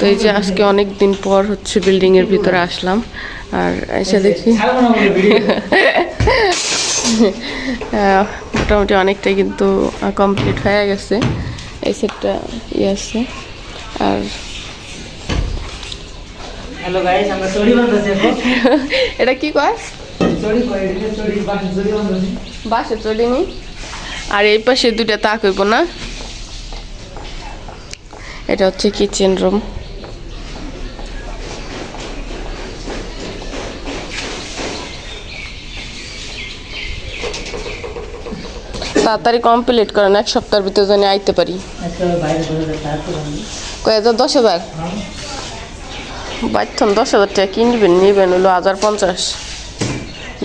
তো এই যে আজকে অনেক দিন পর হচ্ছে বিল্ডিং এর ভিতরে আসলাম। আর এসে দেখি মোটামুটি অনেকটাই কিন্তু কমপ্লিট হয়ে গেছে। এই সেটটা ইয়ে আছে। আর হ্যালো গাইস আমরা চড়ি বাঁধতেছি এখন। এটা কি কয়? চড়ি করে এটা? চড়ি বাঁধ চড়ি বাঁধতেছি বাসে চলিনি আর এই পাশে দুইটা তাক হইব না? এটা হচ্ছে কিচেন রুম তাড়াতাড়ি কমপ্লিট করেন এক সপ্তাহের ভিতরে জানি আইতে পারি। আজকে বাইরে বসে তারপর আমি কয় হাজার? দশ হাজার? বাচ্চান দশ হাজার টাকা কিনবেন নিবেন হলো হাজার পঞ্চাশ।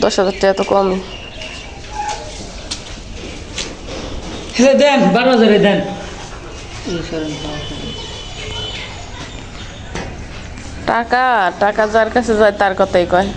দশ হাজার টাকা তো কমই। হ্যাঁ দেন বারো হাজারে দেন। টাকা টাকা যার কাছে যায় তার কথাই কয়।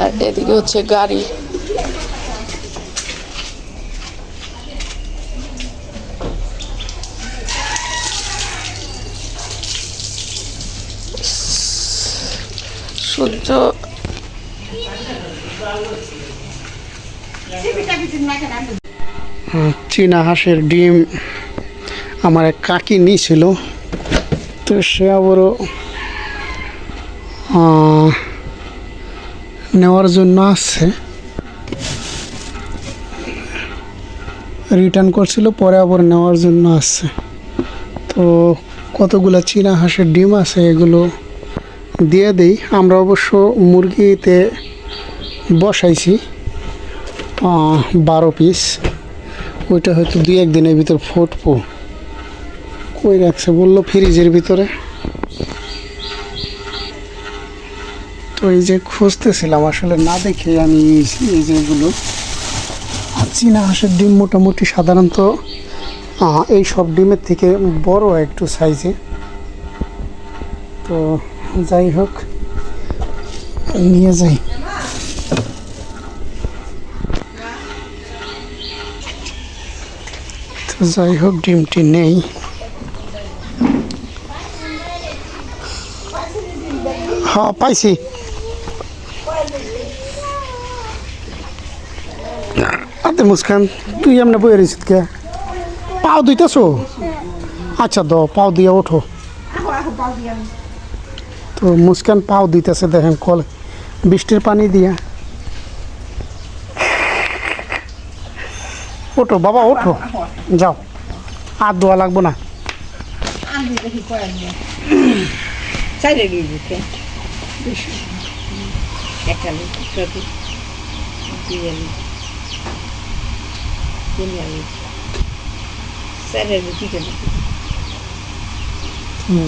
আর এদিকে হচ্ছে গাড়ি। সূর্য চীনা হাঁসের ডিম আমার এক কাকি নিয়েছিল। তো সে আবারও নেওয়ার জন্য আসছে। রিটার্ন করছিল, পরে আবার নেওয়ার জন্য আসছে। তো কতগুলো চীনা হাঁসের ডিম আছে এগুলো দিয়ে দিই। আমরা অবশ্য মুরগিতে বসাইছি বারো পিস ওইটা হয়তো দুই একদিনের ভিতর ফুটবো। কই রাখছে? বলল ফ্রিজের ভিতরে। তো এই যে খুঁজতেছিলাম, আসলে না দেখে আমি এই যেগুলো চীনা হাঁসের ডিম মোটামুটি সাধারণত এই সব ডিমের থেকে বড় একটু সাইজে তো যাই হোক নিয়ে যাই। তো যাই হোক ডিমটি নেই। হ্যাঁ পাইছি। আতে মুস্কান, তুই এমনি বই রয়েছিস কে? পাও দুইতেছো আচ্ছা দ পাও দিয়ে ওঠো। তো মুস্কান পাও দিতেছে, দেখেন কল, বৃষ্টির পানি দিয়া। ওঠো, বাবা, ওঠো। যাও। আর দোয়া লাগবো না।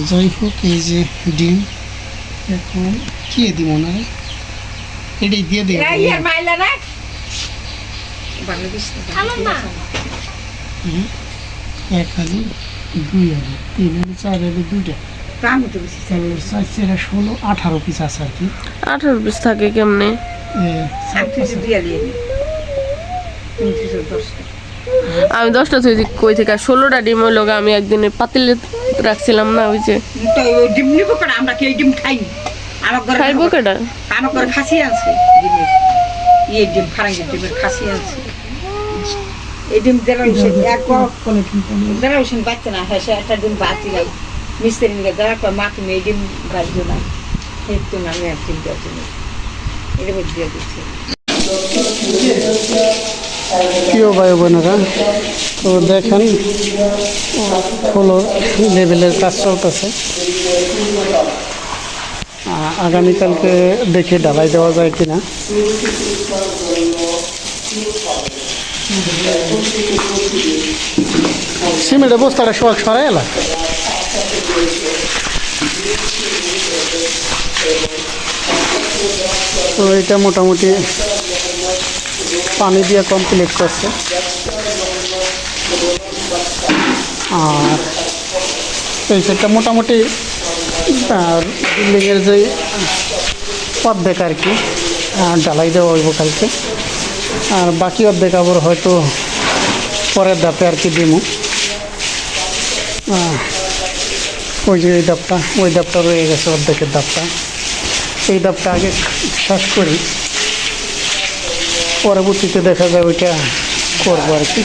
যাই হোক, এই যে ডিম। এখন কি দিব না? এটাই দিয়ে দেবো এক আলু দুই আলু তিন আলু চার আলু দুইটা। ষোলো আঠারো পিস আছে আর কি। আঠারো পিস থাকে কেমনে? দুই। আলু তুমি আমি দশটা থেকে কই থেকে আর ষোলোটা ডিম হইল আমি একদিনে পাতিলে রাখছিলাম না ওই যে ডিম নিবো কেন? আমরা কি ডিম খাই? আমার ঘরে খাইবো কেটা আমার ঘরে খাসি আছে ডিমের। ডিম ডিমের খাসি আছে। এই ডিম দেড় এক হোসেন বাচ্চা না হ্যাঁ সে একটা ডিম বাতি নাই। মিস্ত্রি নিয়ে মা তুমি এই ডিম বাজবে না। এই তো না আমি এক ডিম বাজবে না এটা দিয়ে দিচ্ছি। প্রিয় ভাই বোনেরা, তো দেখেন, ফলো লেভেলের কাজ চলতেছে। আগামীকালকে দেখে ঢালাই দেওয়া যায় কিনা। সিমেন্টের বস্তাটা সব সরাই এলা। তো এটা মোটামুটি পানি দিয়ে কমপ্লিট করছে। আর এই সেটটা মোটামুটি বিল্ডিংয়ের যে অর্ধেক আর কি ঢালাই দেওয়া হইব কালকে। আর বাকি অর্ধেক আবার হয়তো পরের ধাপে আর কি দিমু। ওই যে এই ধাপটা, ওই ধাপটা রয়ে গেছে অর্ধেকের ধাপটা। এই ধাপটা আগে শেষ করি। পরবর্তীতে দেখা যাবে ওইটা করব আর কি।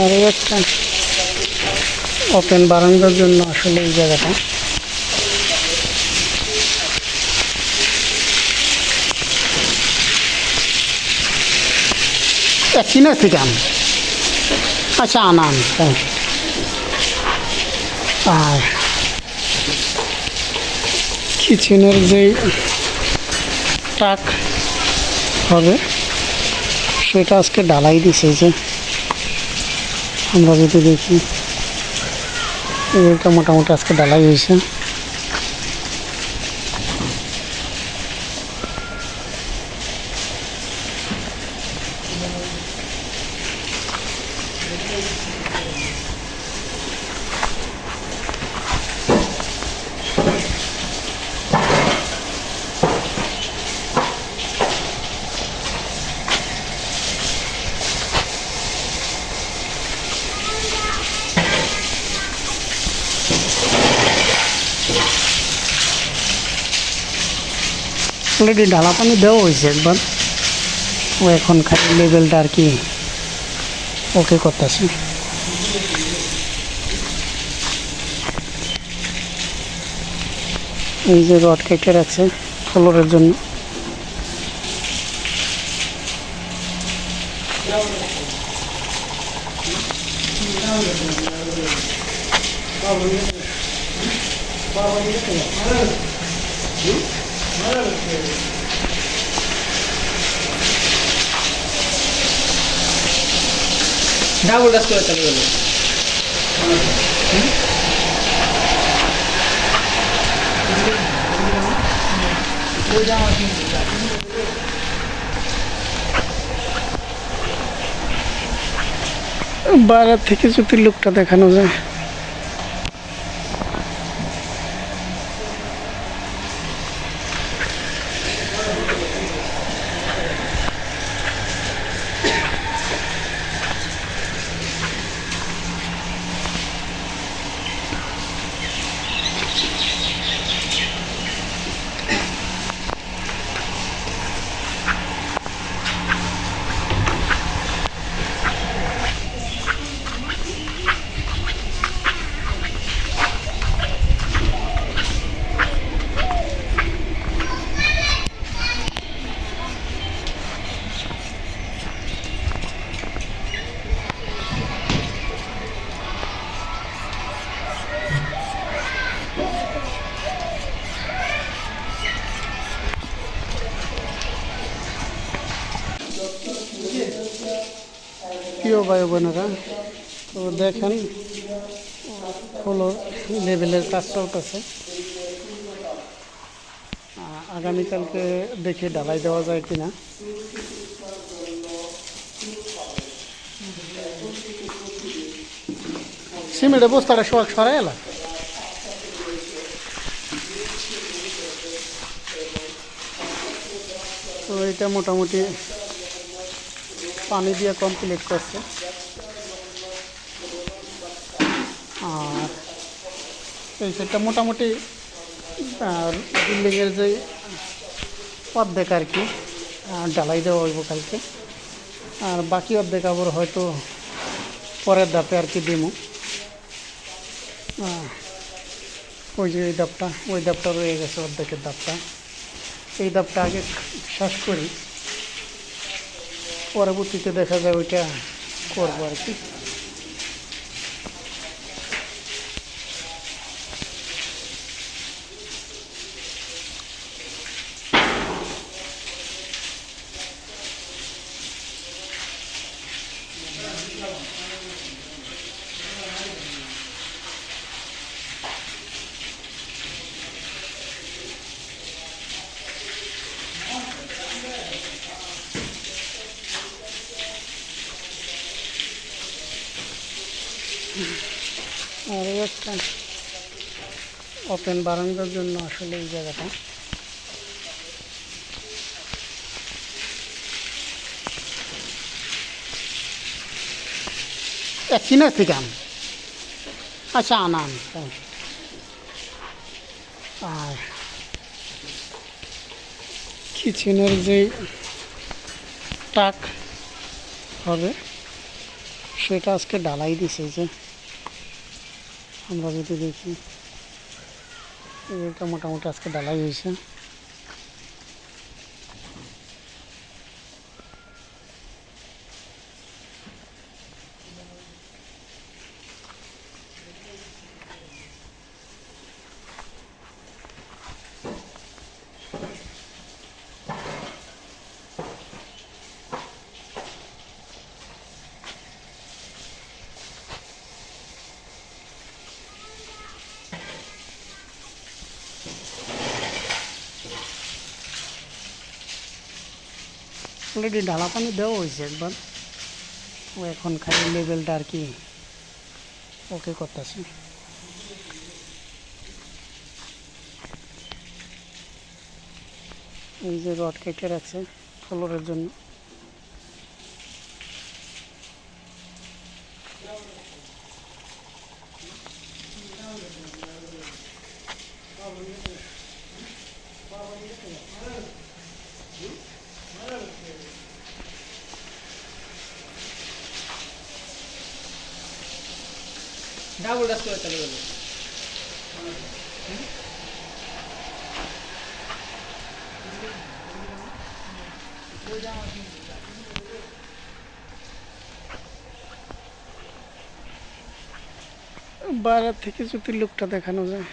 আর একটা ওপেন বারান্দার জন্য আসলে এই জায়গাটা। কিনা থেকে আচ্ছা আনা, আন। আর কিচেনের যে টাক হবে, সেটা আজকে ডালাই দিছে যে। আমরা যদি দেখি এটা মোটামুটি আজকে ডালাই হয়েছে। অলরেডি ঢালা পানি দেওয়া হয়েছে একবার। ও এখন খালি লেভেলটা আর কি ওকে করতেছে। এই যে রড কেটে রাখছে ফ্লোরের জন্য। ডাবল ডাস করে চালু হলো বাইরে থেকে যদি লুকটা দেখানো যায়। ভাই বোনেরা, তো দেখেন হলো লেভেলের কাজ চলতেছে। আগামীকালকে দেখে ঢালাই দেওয়া যায় কিনা। সিমেন্টের বস্তাটা সব সরাই এলা। তো এটা মোটামুটি পানি দিয়ে কমপ্লিট করছে। আর এই সেটটা মোটামুটি বিল্ডিংয়ের যে অর্ধেক আর কি ঢালাই দেওয়া হইব কালকে। আর বাকি অর্ধেক আবার হয়তো পরের ধাপে আর কি দিমু। ওই যে ওই ধাপটা ওই ধাপটা রয়ে গেছে অর্ধেকের ধাপটা। এই ধাপটা আগে শেষ করি। পরবর্তীতে দেখা যায় ওইটা করব আর কি। আর এই একটা ওপেন বারান্দার জন্য আসলে এই জায়গাটা। কিনার থেকে আন আচ্ছা আনা, আন তাই। আর কিচেনের যে টাক হবে, সেটা আজকে ডালাই দিছে যে। আমরা যদি দেখি এটা মোটামুটি আজকে ডালাই হয়েছে। অলরেডি ঢালা পানি দেওয়া হয়েছে একবার। ও এখন খালি লেভেলটা আর কি ওকে করতেছে। এই যে রড কেটে রাখছে ফ্লোরের জন্য। ডাবল করে চলে থেকে যদি লোকটা দেখানো যায়।